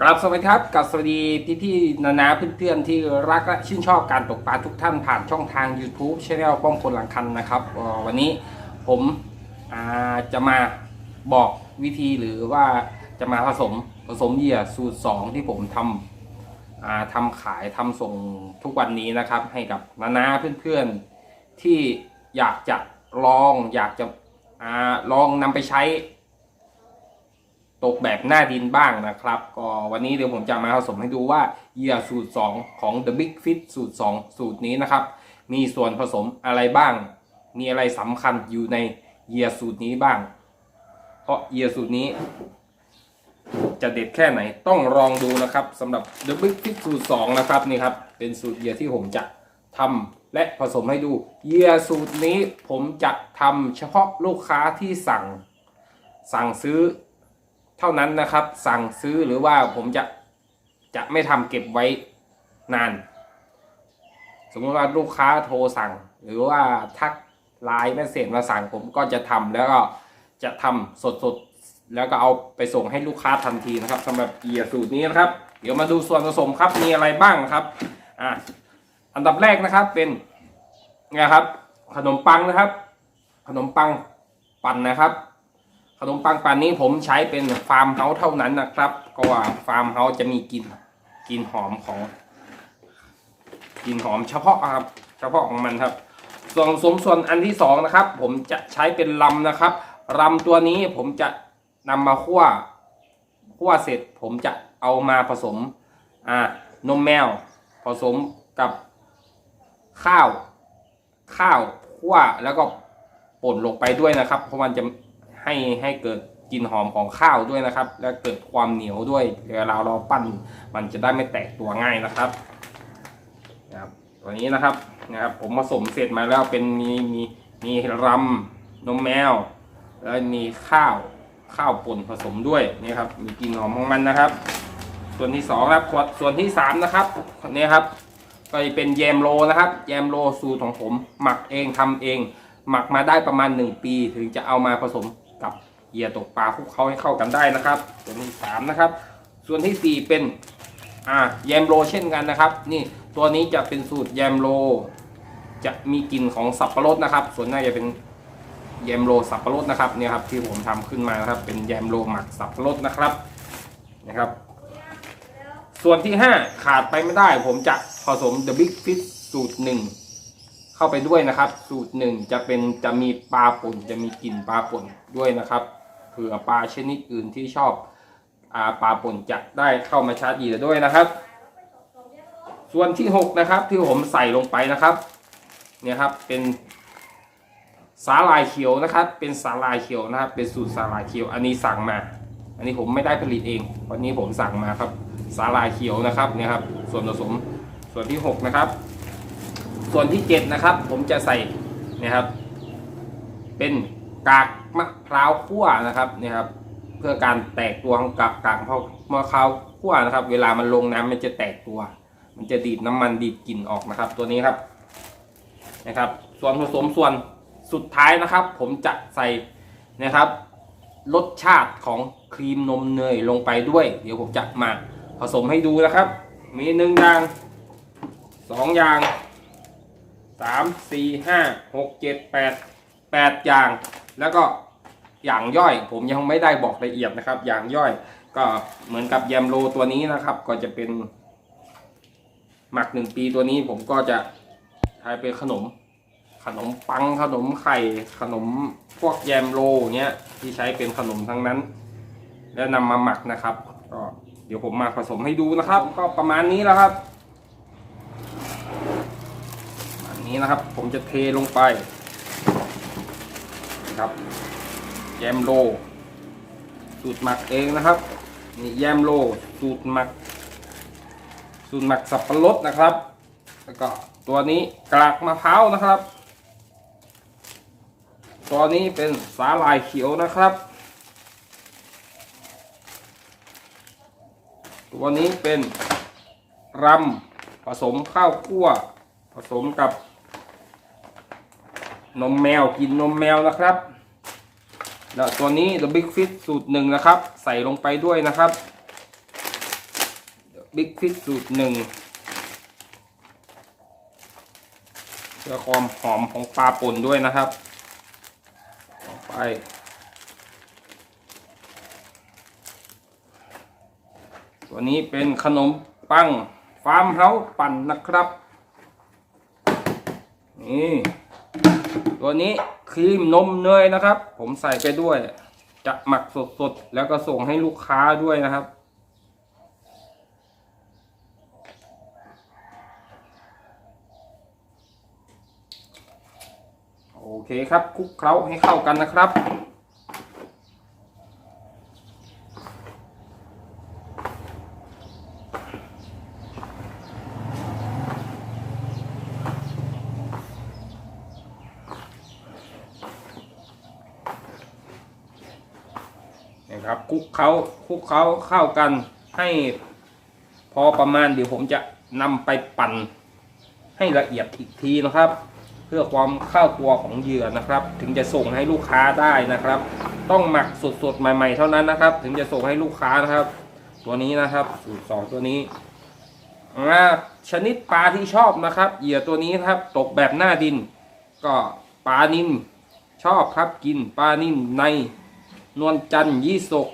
กราบสวัสดีครับกับสวัสดีพี่พี่ๆนานาเพื่อนๆที่รักและชื่นชอบการตกปลาทุกท่านผ่านช่องทาง YouTube c h anel ป้องคนหลังคันนะครับวันนี้ผมจะมาบอกวิธีหรือว่าจะมาผสมผสมเหยื่อสูตร 2 ที่ผมทำอ่าทำขายทำส่งทุกวันนี้นะครับ ให้กับนานาเพื่อนๆที่อยากจะลองอยากจะลองนำไปใช้ ตกแบบหน้าดินบ้างนะครับ ก็วันนี้เดี๋ยวผมจะมาผสมให้ดูว่าเหยื่อสูตร 2 ของ The Big Fit สูตร 2 สูตรนี้นะครับ มีส่วนผสมอะไรบ้าง มีอะไรสำคัญอยู่ในเหยื่อสูตรนี้บ้าง เพราะเหยื่อสูตรนี้ จะเด็ดแค่ไหนต้องลองดูนะครับสำหรับ The Big Fit สูตร 2 นะครับนี่ครับ เป็นสูตรเหยื่อที่ผมจะทำและผสมให้ดูเหยื่อสูตรนี้ผมจะทำเฉพาะลูกค้าที่สั่งสั่งซื้อ เท่านั้นนะครับ สั่งซื้อหรือว่าผมจะจะไม่ทำเก็บไว้นาน สมมติว่าลูกค้าโทรสั่ง หรือว่าทักไลน์แมสเซจมาสั่งผมก็จะทำแล้วก็จะทำสดๆแล้วก็เอาไปส่งให้ลูกค้าทันทีนะครับสำหรับเกียร์สูตรนี้นะครับ เดี๋ยวมาดูส่วนผสมครับมีอะไรบ้างครับอะอันดับแรกนะครับเป็นไงครับ ขนมปังนะครับ ขนมปังปั่นนะครับ นมปังปานนี้ผมใช้เป็นฟาร์มเฮาส์เท่านั้นนะครับ ก็ว่าฟาร์มเฮาส์จะมีกลิ่นกลิ่นหอมของกลิ่นหอมเฉพาะครับเฉพาะของมันครับ ส่วนสมส่วนอันที่สองนะครับ ผมจะใช้เป็นลำนะครับลำตัวนี้ผมจะนำมาคั่วคั่วเสร็จ ผมจะเอามาผสมอ่านมแมว ผสมกับข้าว ข้าวคั่วแล้วก็ป่นลงไปด้วยนะครับ เพราะมันจะ ให้ให้เกิดกลิ่นหอมของข้าวด้วยนะครับ และเกิดความเหนียวด้วยเวลาเราปั้นมันจะได้ไม่แตกตัวง่ายนะครับนะครับตัวนี้นะครับนะครับ ผมผสมเสร็จมาแล้วเป็นมีมีมีรำนมแมว แล้วมีข้าวข้าวป่นผสมด้วยนี่ครับมีกลิ่นหอมของมันนะครับ ส่วนที่สองครับส่วนที่สามนะครับนี่ครับก็จะเป็นแยมโลนะครับ แยมโลสูตรของผม หมักเองทำเอง หมักมาได้ประมาณ 1 ปี ถึงจะเอามาผสม กับเหยื่อตกปลาคลุกเคล้าให้เข้ากันได้นะครับส่วนที่สามนะครับ ส่วนที่สี่เป็นอ่าแยมโลเช่นกันนะครับ นี่ตัวนี้จะเป็นสูตรแยมโลจะมีกลิ่นของสับปะรดนะครับ ส่วนหน่าจะเป็นแยมโลสับปะรดนะครับเนี่ยครับที่ผมทำขึ้นมานะครับ เป็นแยมโลหมักสับปะรดนะครับนะครับ ส่วนที่ 5 ขาดไปไม่ได้ ผมจะผสม The Big Fish สูตรหนึ่ง เข้าไปด้วยนะครับ สูตรหนึ่งจะเป็นจะมีปลาป่นจะมีกลิ่นปลาป่นด้วยนะครับเผื่อปลาชนิดอื่นที่ชอบอาปลาป่นจะได้เข้ามาชาร์จเหยื่อด้วยนะครับ ส่วนที่ 6 นะครับ ที่ผมใส่ลงไปนะครับเนี่ยครับเป็นสาลายเขียวนะครับ เป็นสาลายเขียวนะครับ เป็นสูตรสาลายเขียว อันนี้สั่งมา อันนี้ผมไม่ได้ผลิตเอง วันนี้ผมสั่งมาครับสาลายเขียวนะครับเนี่ยครับ ส่วนผสมส่วนที่ 6 นะครับ ส่วนที่7นะครับ ผมจะใส่เนี่ยครับ เป็นกากมะพร้าวคั่วนะครับเนี่ยครับ เพื่อการแตกตัวของกากกากมะพร้าวคั่วนะครับ เวลามันลงน้ำมันจะแตกตัว มันจะดีดน้ำมันดีดกลิ่นออกนะครับ ตัวนี้ครับนะครับ ส่วนผสมส่วนสุดท้ายนะครับ ผมจะใส่นะครับ รสชาติของครีมนมเนยลงไปด้วย เดี๋ยวผมจะมาผสมให้ดูนะครับ มีหนึ่งอย่างสองอย่าง สามสี่ห้าหกเจ็ดแปดแปดอย่าง แล้วก็อย่างย่อย ผมยังไม่ได้บอกละเอียดนะครับ อย่างย่อย ก็เหมือนกับแยมโลตัวนี้นะครับ ก็จะเป็น หมักหนึ่งปีตัวนี้ผมก็จะใช้เป็นขนม ขนมปังขนมไข่ขนมพวกแยมโลเนี้ยที่ใช้เป็นขนมทั้งนั้น แล้วนำมาหมักนะครับ ก็เดี๋ยวผมมาผสมให้ดูนะครับ ก็ประมาณนี้แล้วครับประมาณ นี้นะครับ ผมจะเทลงไปนะครับแยมโล สูตรหมักเองนะครับ นี่แยมโล สูตรหมัก สูตรหมักสับปะรดนะครับ แล้วก็ตัวนี้กลากมะพร้าวนะครับ ตัวนี้เป็นสาหร่ายเขียวนะครับ ตัวนี้เป็นรำผสมข้าวคั่ว ผสมกับ นมแมวกินนมแมวนะครับแล้วตัวนี้ The Big Fish สูตรหนึ่งนะครับ ใส่ลงไปด้วยนะครับบิ๊กฟิตสูตรหนึ่งเพื่อความหอมของปลาป่นด้วยนะครับต่อไปตัวนี้เป็นขนมปังฟาร์มเฮาส์ปั่นนะครับ นี่ ตัวนี้ครีมนมเนยนะครับ ผมใส่ไปด้วย จะหมักสดๆ แล้วก็ส่งให้ลูกค้าด้วยนะครับ โอเคครับคลุกเคล้าให้เข้ากันนะครับ นะครับคลุกเขาคลุกเขาเข้ากันให้พอประมาณเดี๋ยวผมจะนำไปปั่นให้ละเอียดอีกทีนะครับ เพื่อความเข้าตัวของเหยื่อนะครับ ถึงจะส่งให้ลูกค้าได้นะครับ ต้องหมักสดๆใหม่ ๆ เท่านั้นนะครับ ถึงจะส่งให้ลูกค้านะครับ ตัวนี้นะครับสูตรสองตัวนี้อ่าชนิดปลาที่ชอบนะครับ เหยื่อตัวนี้นครับ ตกแบบหน้าดิน ก็ปลานินชอบครับกินปลานินใน นวลจันทร์ยี่สก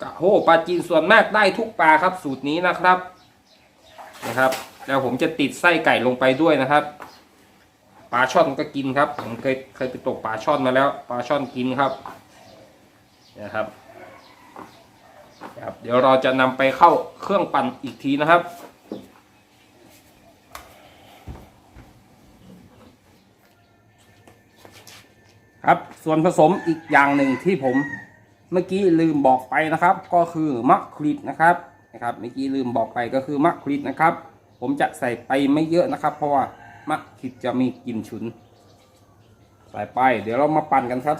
กะโหปลาจีนส่วนมากได้ทุกปลาครับสูตรนี้นะครับนะครับ แล้วผมจะติดไส้ไก่ลงไปด้วยนะครับปลาช่อนก็กินครับ ผมเคยเคยไปตกปลาช่อนมาแล้วปลาช่อนกินครับนะครับ เดี๋ยวเราจะนำไปเข้าเครื่องปั่นอีกทีนะครับ ครับ ส่วนผสมอีกอย่างหนึ่งที่ผมเมื่อกี้ลืมบอกไปนะครับ ก็คือมะคริดนะครับนะครับเมื่อกี้ลืมบอกไปก็คือมะคริดนะครับ ผมจะใส่ไปไม่เยอะนะครับ เพราะว่ามะคริดจะมีกลิ่นฉุน ใส่ไป เดี๋ยวเรามาปั่นกันครับ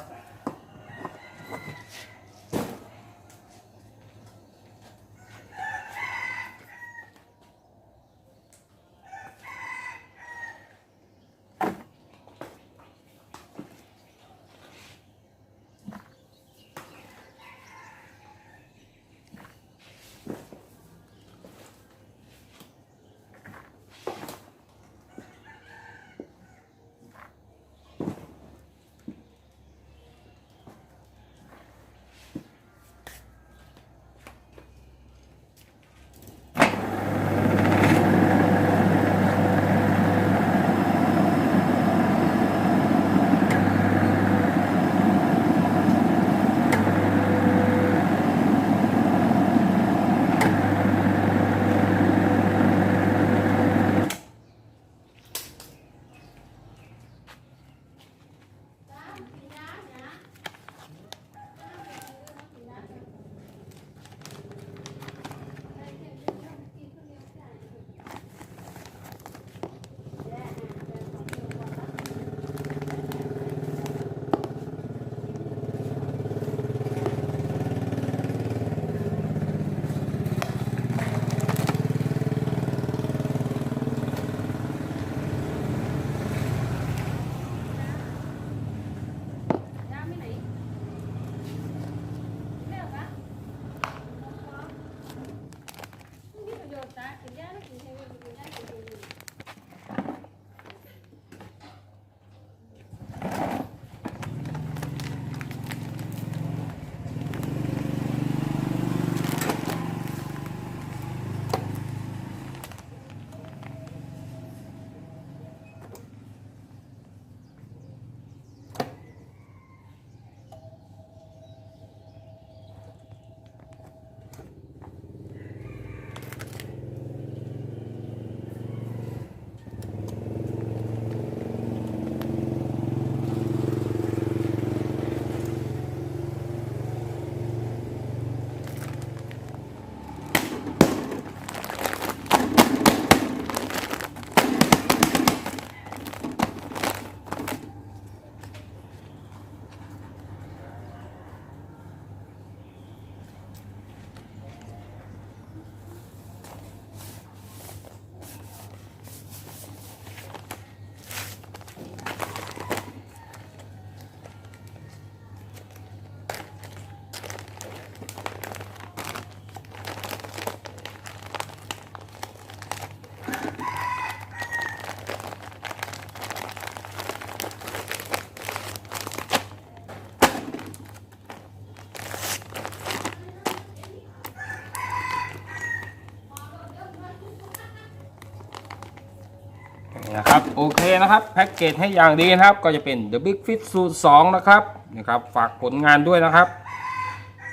นะครับโอเคนะครับแพ็กเกจให้อย่างดีนะครับ ก็จะเป็น The Big Fit สูตร2นะครับนะครับ ฝากผลงานด้วยนะครับ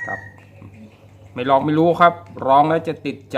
ครับ ไม่ลองไม่รู้ครับร้องแล้วจะติดใจ